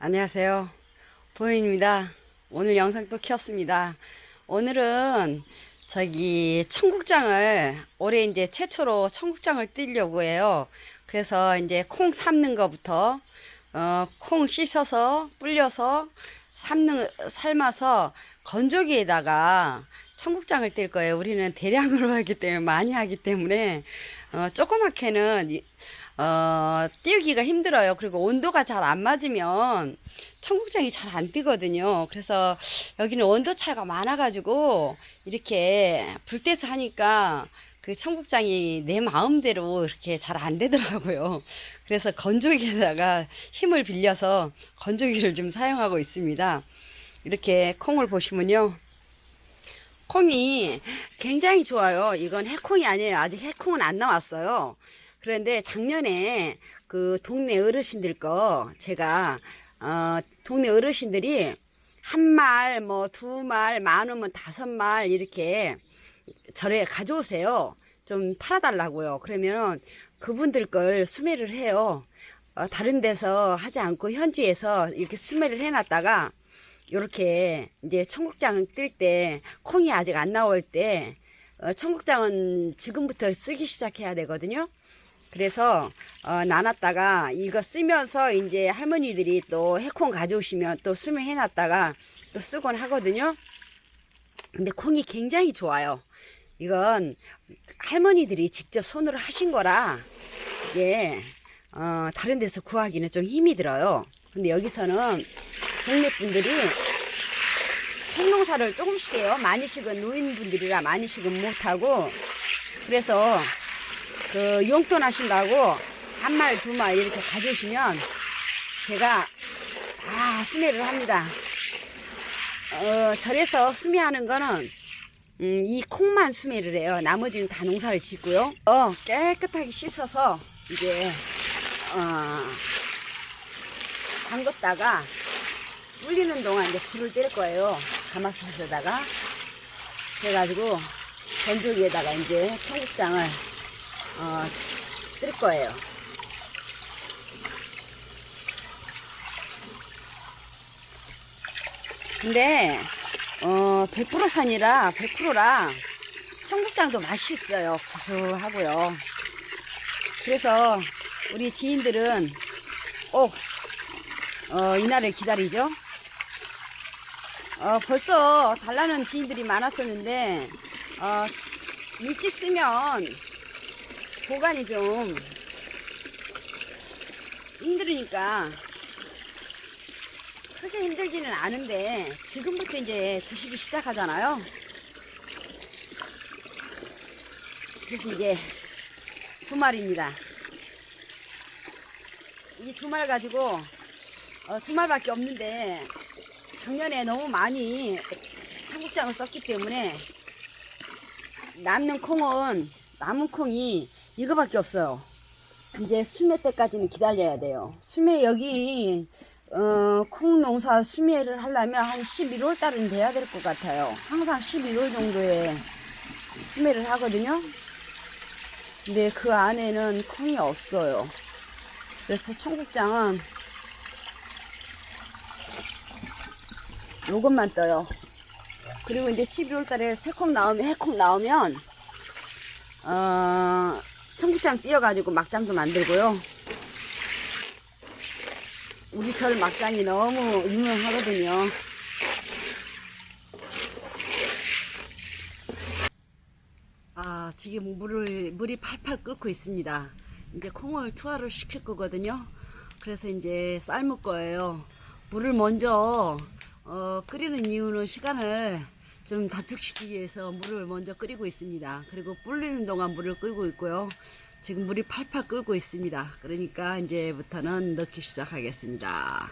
안녕하세요. 보현입니다. 오늘 영상 또 켰습니다. 오늘은 저기 청국장을 올해 이제 최초로 청국장을 띄려고 해요. 그래서 이제 콩 삶는 거부터 어, 콩 씻어서 불려서 삶는 삶아서 건조기에다가 청국장을 뜰 거예요. 우리는 대량으로 하기 때문에 많이 하기 때문에 어, 조그맣게는 이- 어, 띄우기가 힘들어요. 그리고 온도가 잘 안 맞으면 청국장이 잘 안 뜨거든요. 그래서 여기는 온도 차가 많아가지고 이렇게 불 떼서 하니까 그 청국장이 내 마음대로 이렇게 잘 안 되더라고요. 그래서 건조기에다가 힘을 빌려서 건조기를 좀 사용하고 있습니다. 이렇게 콩을 보시면요. 콩이 굉장히 좋아요. 이건 해콩이 아니에요. 아직 해콩은 안 나왔어요. 그런데 작년에 그 동네 어르신들 거 제가 어 동네 어르신들이 한 말, 뭐 두 말, 많으면 다섯 말 이렇게 절에 가져오세요. 좀 팔아달라고요. 그러면 그분들 걸 수매를 해요. 어, 다른 데서 하지 않고 현지에서 이렇게 수매를 해놨다가 요렇게 이제 청국장 뜰 때 콩이 아직 안 나올 때 어, 청국장은 지금부터 쓰기 시작해야 되거든요. 그래서 어, 나눴다가 이거 쓰면서 이제 할머니들이 또 해콩 가져오시면 또 수매 해놨다가 또 쓰곤 하거든요. 근데 콩이 굉장히 좋아요. 이건 할머니들이 직접 손으로 하신 거라 이게 어, 다른 데서 구하기는 좀 힘이 들어요. 근데 여기서는 동네 분들이 콩농사를 조금씩 해요. 많이씩은 노인분들이라 많이씩은 못하고 그래서 그 용돈 하신다고 한 말, 두 말 이렇게 가져오시면 제가 다 수매를 합니다. 어, 절에서 수매하는 거는 음, 이 콩만 수매를 해요. 나머지는 다 농사를 짓고요. 어, 깨끗하게 씻어서 이제 어, 담궜다가 불리는 동안 이제 불을 뗄 거예요. 가마솥에다가 그래가지고 건조기에다가 이제 청국장을 어, 뜰 거예요. 근데 어, 100% 산이라 100%라 청국장도 맛이 있어요. 구수하고요. 그래서 우리 지인들은 꼭 어, 이날을 기다리죠. 어, 벌써 달라는 지인들이 많았었는데 어, 일찍 쓰면 보관이 좀 힘들으니까 크게 힘들지는 않은데 지금부터 이제 드시기 시작하잖아요. 그래서 이게 두 마리입니다. 이두말 가지고 어, 두 말밖에 없는데 작년에 너무 많이 청국장을 썼기 때문에 남는 콩은 남은 콩이 이거밖에 없어요. 이제 수매 때까지는 기다려야 돼요. 수매 여기 어, 콩 농사 수매를 하려면 한 11월 달은 돼야 될 것 같아요. 항상 11월 정도에 수매를 하거든요. 근데 그 안에는 콩이 없어요. 그래서 청국장은 요것만 떠요. 그리고 이제 11월 달에 새콩 나오면, 해콩 나오면, 어, 청국장 띄어가지고 막장도 만들고요. 우리 절 막장이 너무 유명하거든요. 아, 지금 물을, 물이 팔팔 끓고 있습니다. 이제 콩을 투하를 시킬 거거든요. 그래서 이제 삶을 거예요. 물을 먼저, 어, 끓이는 이유는 시간을 좀 단축시키기 위해서 물을 먼저 끓이고 있습니다. 그리고 불리는 동안 물을 끓고 있고요. 지금 물이 팔팔 끓고 있습니다. 그러니까 이제부터는 넣기 시작하겠습니다.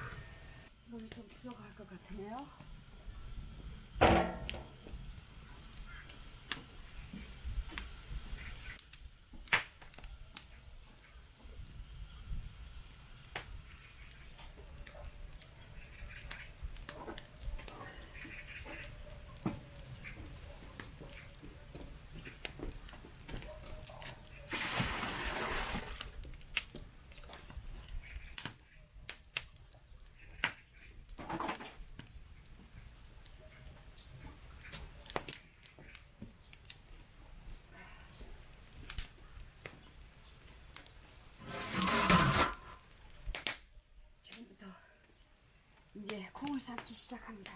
콩을 삶기 시작합니다.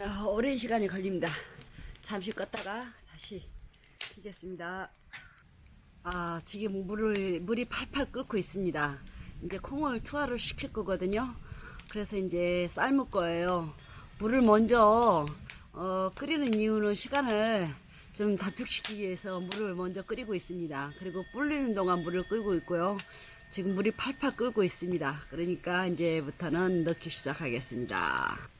아, 오랜 시간이 걸립니다. 잠시 껐다가 다시 키겠습니다. 아, 지금 물을, 물이 팔팔 끓고 있습니다. 이제 콩을 투하를 시킬 거거든요. 그래서 이제 삶을 거예요. 물을 먼저, 어, 끓이는 이유는 시간을 좀 단축시키기 위해서 물을 먼저 끓이고 있습니다. 그리고 불리는 동안 물을 끓고 있고요. 지금 물이 팔팔 끓고 있습니다. 그러니까 이제부터는 넣기 시작하겠습니다.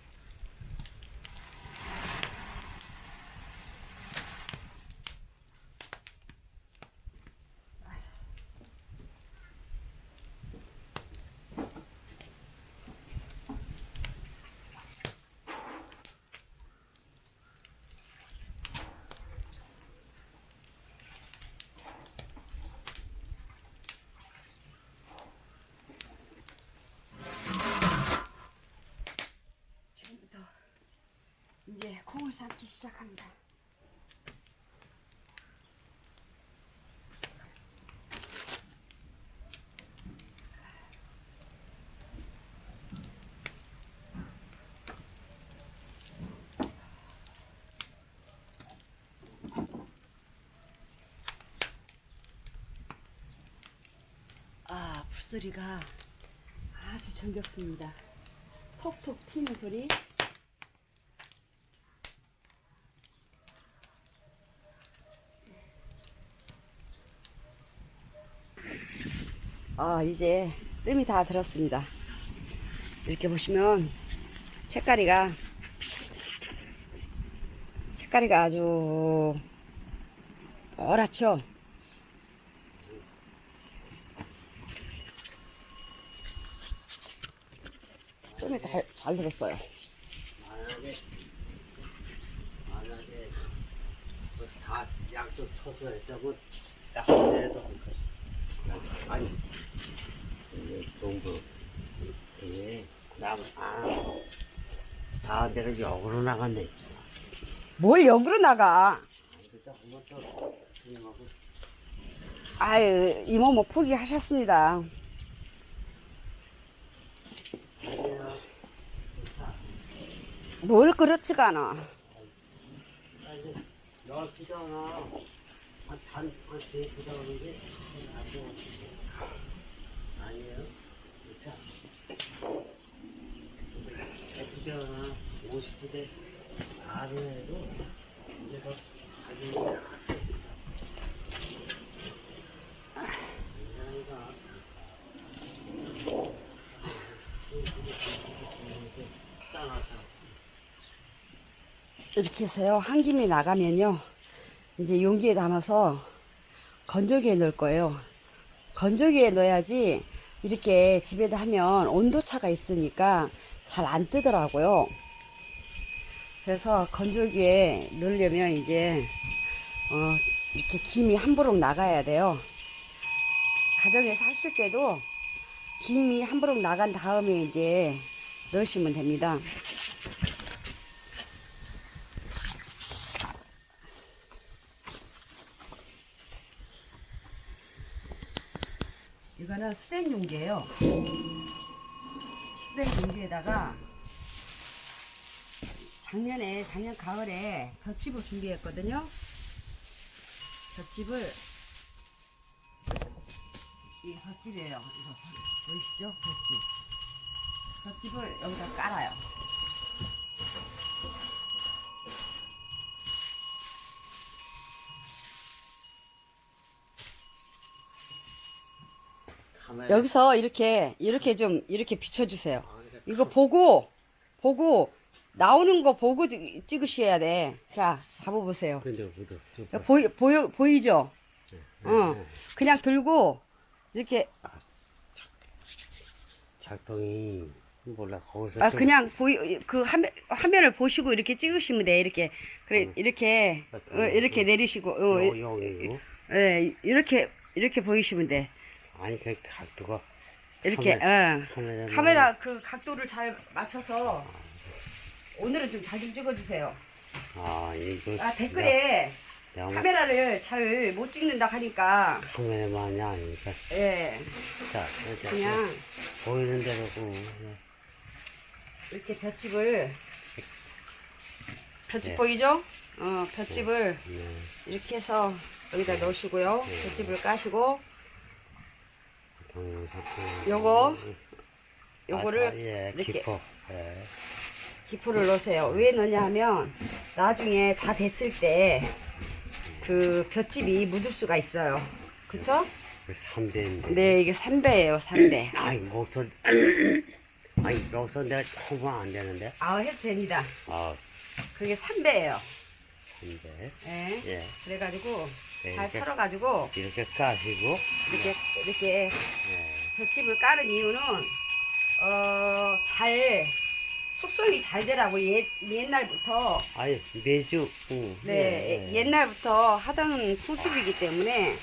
지금부터 이제 콩을 삶기 시작합니다. 아, 불소리가 아주 정겹습니다. 톡톡 튀는 소리. 아, 이제 뜸이 다 들었습니다. 이렇게 보시면 색깔이가 색깔이가 아주 노랗죠? 뜸이 잘, 잘 들었어요. 만약에 그다 양쪽 쳐서 했다고 약간이라도 아니 이게 동부 이게 남아다 내가 역으로 나갔네 뭘 역으로 나가? 아유, 이모 뭐 포기하셨습니다. 뭘 그렇지가 않아. 아니 열 피잖아 한단한세 피자 오는데 아주 아 50개나 50대 말을 해도 이제 더 가격이 이렇게 해서요. 한 김이 나가면요. 이제 용기에 담아서 건조기에 넣을 거예요. 건조기에 넣어야지 이렇게 집에다 하면 온도차가 있으니까 잘 안 뜨더라고요. 그래서 건조기에 넣으려면 이제, 어, 이렇게 김이 한 부록 나가야 돼요. 가정에서 하실 때도 김이 한 부록 나간 다음에 이제 넣으시면 됩니다. 이거는 스텐 용기예요. 스텐 용기에다가 작년에 작년 가을에 볏짚을 준비했거든요. 볏짚을 이 볏짚이에요. 이거 보이시죠? 볏짚. 볏짚을 여기다 깔아요. 여기서 이렇게 이렇게 좀 이렇게 비춰주세요. 이거 보고 보고 나오는 거 보고 찍- 찍으셔야 돼. 자 잡아보세요. 근데 보이 보여 보이죠? 어 그냥 들고 이렇게 작동이 몰라 거기서 아 좀- 그냥 보이 그 화면 화면을 보시고 이렇게 찍으시면 돼. 이렇게 그래 이렇게 어, 이렇게 내리시고 어, 요- 여기고 예 이렇게 이렇게 보이시면 돼. 아니 그 각도가 이렇게 카메라- 어. 카메라 카메라 그 각도를 잘 맞춰서 오늘은 좀 잘 좀 찍어주세요. 아 이거 아 댓글에 양, 양 카메라를 잘 못 찍는다 하니까 카메라만이 아니니까 예자 이제 그냥 보이는 대로 그, 이렇게 볏짚을 볏짚 네. 보이죠? 어 볏짚을 네. 이렇게 해서 여기다 넣으시고요. 네. 볏짚을 까시고 요거, 음, 요거를 아, 예, 이렇게 기포 예. 기포를 넣으세요. 왜 넣냐 하면 나중에 다 됐을 때그 볏짚이 묻을 수가 있어요. 그쵸? 그 삼배인데 네, 이게 3배예요, 3배. 아이 목소리 아니 여기서 내가 홍보는 안 되는데 아, 해도 됩니다. 아 그게 3배예요. 삼배 예. 예 그래가지고 네, 잘 이렇게- 썰어가지고 이렇게 까시고 이렇게 이렇게 예. 볏짚을 까는 이유는 어 잘 숙성이 잘 되라고 옛 옛날부터 아니 매주 응, 네 예, 예. 옛날부터 하던 풍습이기 때문에 예,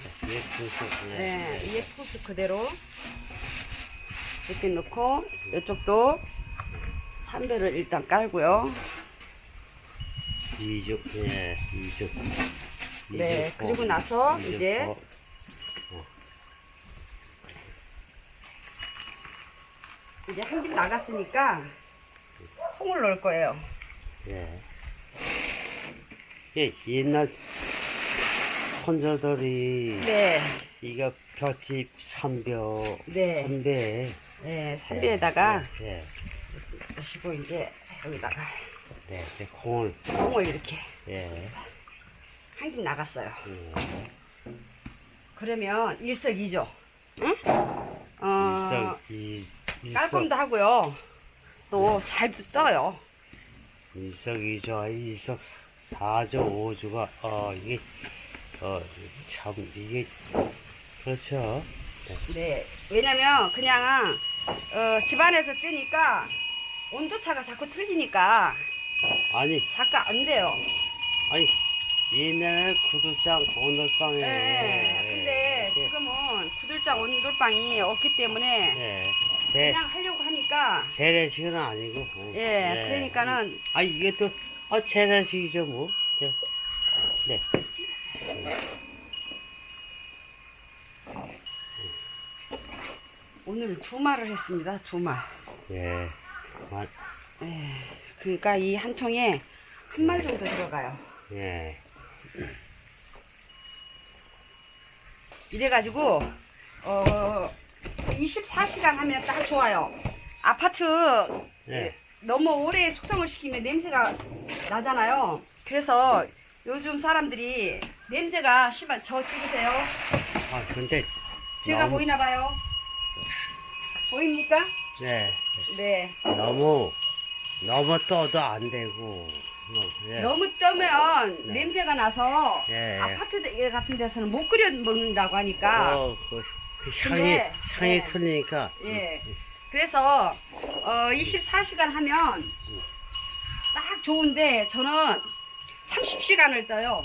풍수, 예. 네, 이 풍습 그대로 이렇게 넣고 이쪽도 삼배를 일단 깔고요. 이죽 예 이죽 네, 그리고 고, 나서 이제 이제 한집 나갔으니까 통을 넣을 거예요. 예. 예, 옛날 선조들이 네, 이거 벼집 삼벼 네. 삼배 네, 삼배에다가 예, 넣으시고 이제 여기다가 네, 네, 콩을 통을 이렇게 예, 한집 나갔어요. 예. 그러면 일석이조. 응? 어, 일석 이 깔 일석 꼼도 하고요. 또 잘 떠요. 일석이조 일석 사조 오조가 어 이게 어참 이게 그렇죠. 네. 왜냐면 그냥 어, 집안에서 뜨니까 온도차가 자꾸 틀리니까 아니 자꾸 안 돼요. 아니 옛날에 구두장 오늘방에 네. 근데 예, 지금은 구들장 온돌방이 없기 때문에 예, 제 그냥 하려고 하니까 재래식은 아니고 어, 예, 그러니까는 아 이게 또 아, 재래식이죠 뭐 네. 네. 오늘 두 말을 했습니다. 두 말. 예. 아, 예. 그러니까 이 한 통에 한 말 정도 들어가요. 예. 이래가지고 어 24시간 하면 딱 좋아요. 아파트 예. 너무 오래 숙성을 시키면 냄새가 나잖아요. 그래서 요즘 사람들이 냄새가 심한 저 찍으세요. 아 근데 제가 너무- 보이나 봐요. 보입니까? 네. 네. 너무 너무 떠도 안 되고 너무, 예. 너무 뜨면 네. 냄새가 나서 예, 예. 아파트 같은 데서는 못 끓여 먹는다고 하니까 어, 그, 그 향이 근데, 향이 예. 틀리니까 예. 그래서 어 24시간 하면 딱 좋은데 저는 30시간을 떠요.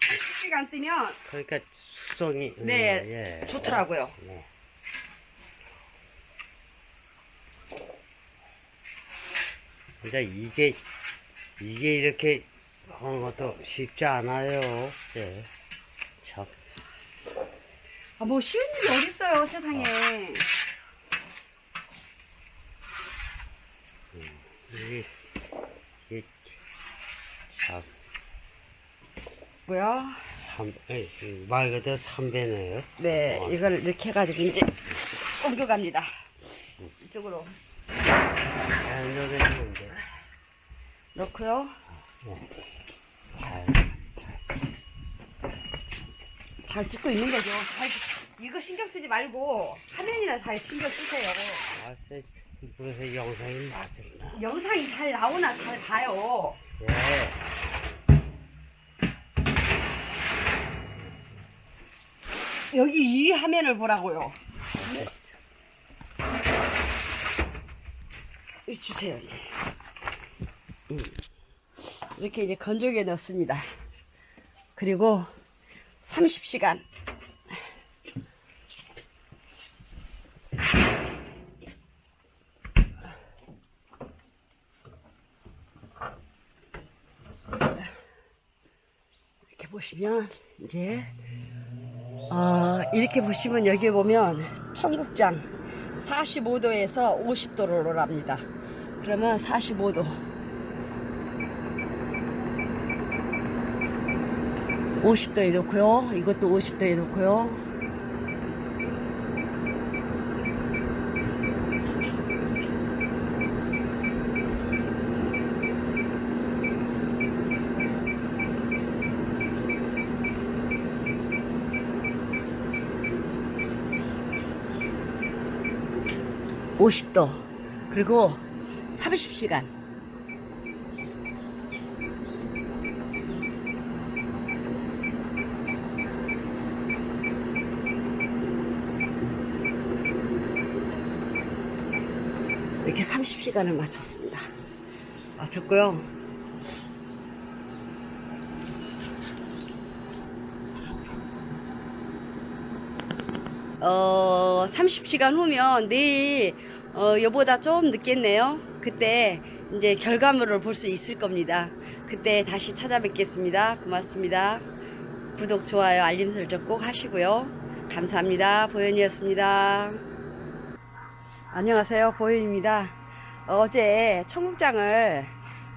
30시간 뜨면 그러니까 숙성이 음, 네, 예. 좋더라고요. 네. 근데 이게 이게 이렇게 하는 것도 쉽지 않아요. 예. 참. 아, 뭐 쉬운 일이 어딨어요 세상에. 이게 이게 참 뭐야? 삼, 에이, 이말 그대로 삼배네요. 네, 어. 이걸 이렇게 해가지고 이제 옮겨갑니다. 이쪽으로 자연적인 건데. 넣고요. 잘, 잘. 잘 찍고 있는 거죠. 잘, 이거 신경 쓰지 말고 화면이나 잘 신경 쓰세요. 아, 쎄, 그래서 영상이 맞을나. 영상이 잘 나오나 잘 봐요. 예. 여기 이 화면을 보라고요. 이거 주세요. 이제. 음. 이렇게 이제 건조기에 넣습니다. 그리고 30시간. 이렇게 보시면 이제 어, 이렇게 보시면 여기에 보면 청국장 45도에서 50도로 랍니다. 그러면 45도. 50도에 놓고요. 이것도 50도에 놓고요. 오십 도 그리고 30시간 이렇게 30 시간을 마쳤습니다. 마쳤고요. 어, 30시간 후면 내일 어, 여보다 좀 늦겠네요. 그때 이제 결과물을 볼 수 있을 겁니다. 그때 다시 찾아뵙겠습니다. 고맙습니다. 구독, 좋아요, 알림 설정 꼭 하시고요. 감사합니다. 보현이었습니다. 안녕하세요. 보현입니다. 어제 청국장을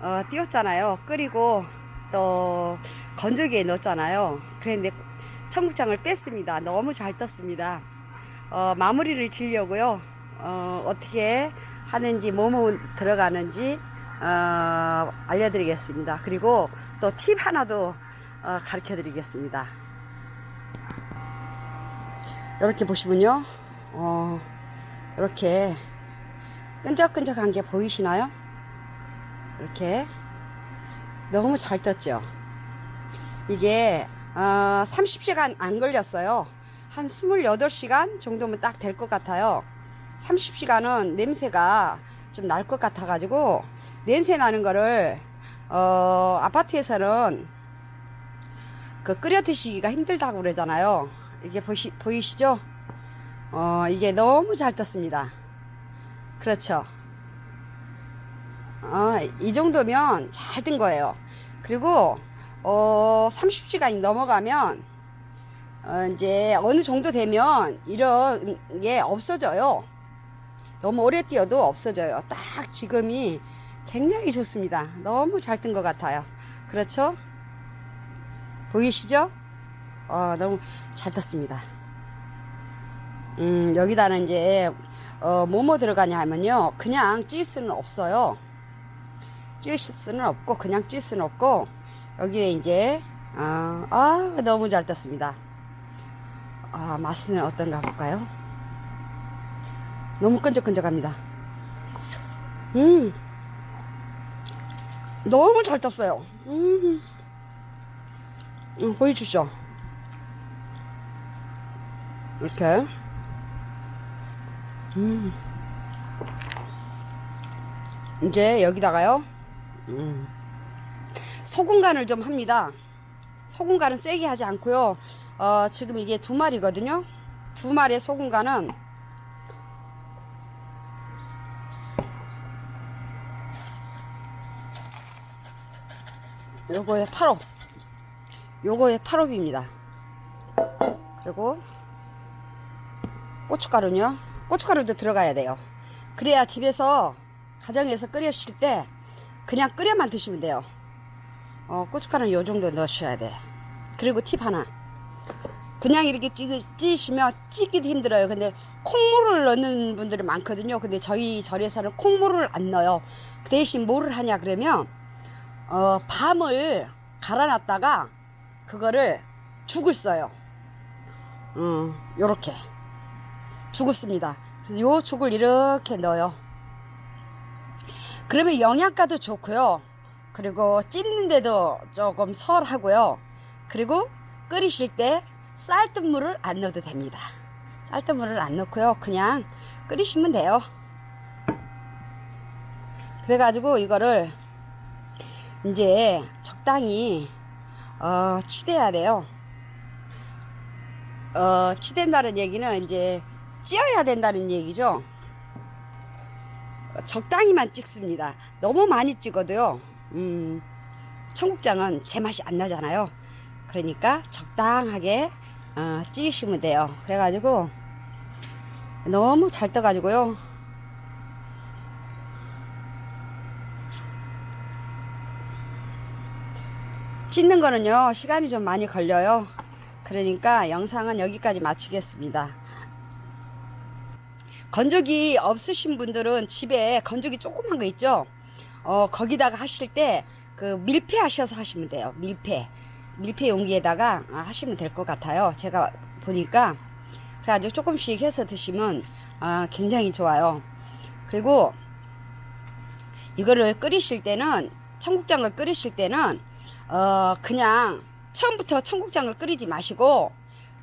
어, 띄웠잖아요. 끓이고 또 건조기에 넣었잖아요. 그런데 청국장을 뺐습니다. 너무 잘 떴습니다. 어, 마무리를 지려고요. 어, 어떻게 하는지, 뭐뭐 들어가는지 어, 알려드리겠습니다. 그리고 또 팁 하나도 어, 가르쳐 드리겠습니다. 이렇게 보시면요. 어, 이렇게 끈적끈적한 게 보이시나요? 이렇게 너무 잘 떴죠? 이게 어, 30시간 안 걸렸어요. 한 28시간 정도면 딱 될 것 같아요. 30시간은 냄새가 좀 날 것 같아가지고 냄새 나는 거를 어, 아파트에서는 그 끓여 드시기가 힘들다고 그러잖아요. 이게 보시, 보이시죠? 어, 이게 너무 잘 떴습니다. 그렇죠. 어, 이 정도면 잘 뜬 거예요. 그리고 어, 30시간이 넘어가면 어, 이제 어느 정도 되면 이런 게 없어져요. 너무 오래 띄어도 없어져요. 딱 지금이 굉장히 좋습니다. 너무 잘 뜬 것 같아요. 그렇죠? 보이시죠? 어, 너무 잘 떴습니다. 음, 여기다는 이제, 어, 뭐뭐 들어가냐 하면요. 그냥 찔 수는 없어요. 찔 수는 없고, 그냥 찔 수는 없고, 여기에 이제, 어, 아, 너무 잘 떴습니다. 아, 맛은 어떤가 볼까요? 너무 끈적끈적합니다. 음, 너무 잘 떴어요. 음, 음 보여주죠? 이렇게. 음. 이제 여기다가요. 음. 소금 간을 좀 합니다. 소금 간은 세게 하지 않고요. 어, 지금 이게 두 마리거든요. 두 마리의 소금 간은 요거의 8호. 요거의 8호입니다. 그리고 고춧가루는요. 고춧가루도 들어가야 돼요. 그래야 집에서 가정에서 끓여주실 때 그냥 끓여만 드시면 돼요. 어, 고춧가루는 요 정도 넣으셔야 돼. 그리고 팁 하나. 그냥 이렇게 찌, 찌시면 찌기도 힘들어요. 근데 콩물을 넣는 분들이 많거든요. 근데 저희 절에서는 콩물을 안 넣어요. 그 대신 뭐를 하냐 그러면 어, 밤을 갈아놨다가 그거를 죽을 써요. 음, 요렇게. 죽을 씁니다. 그래서 요 죽을 이렇게 넣어요. 그러면 영양가도 좋고요. 그리고 찢는데도 조금 설하고요. 그리고 끓이실 때 쌀뜨물을 안 넣어도 됩니다. 쌀뜨물을 안 넣고요. 그냥 끓이시면 돼요. 그래가지고 이거를 이제 적당히 어, 치대야 돼요. 어, 치댄다는 얘기는 이제 찌어야 된다는 얘기죠. 적당히만 찍습니다. 너무 많이 찍어도요. 음, 청국장은 제 맛이 안 나잖아요. 그러니까 적당하게 어, 찌시면 돼요. 그래가지고 너무 잘 떠가지고요. 찢는 거는요 시간이 좀 많이 걸려요. 그러니까 영상은 여기까지 마치겠습니다. 건조기 없으신 분들은 집에 건조기 조그만 거 있죠? 어, 거기다가 하실 때 그 밀폐 하셔서 하시면 돼요. 밀폐. 밀폐 용기에다가 아, 하시면 될 것 같아요. 제가 보니까. 그래가지고 조금씩 해서 드시면 아, 굉장히 좋아요. 그리고 이거를 끓이실 때는 청국장을 끓이실 때는 어 그냥 처음부터 청국장을 끓이지 마시고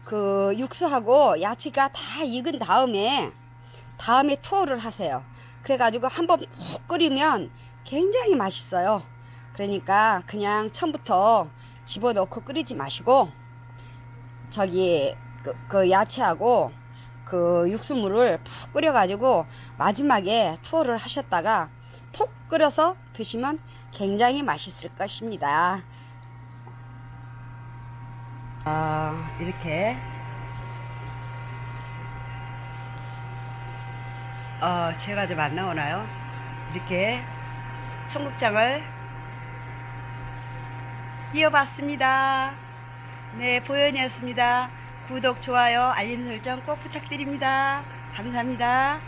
그 육수하고 야채가 다 익은 다음에 다음에 투어를 하세요. 그래가지고 한번 푹 끓이면 굉장히 맛있어요. 그러니까 그냥 처음부터 집어넣고 끓이지 마시고 저기 그, 그 야채하고 그 육수물을 푹 끓여가지고 마지막에 투어를 하셨다가 폭 끓여서 드시면 굉장히 맛있을 것입니다. 아, 이렇게 어, 제가 좀 안 나오나요? 이렇게 청국장을 이어봤습니다. 네, 보현이었습니다. 구독, 좋아요, 알림 설정 꼭 부탁드립니다. 감사합니다.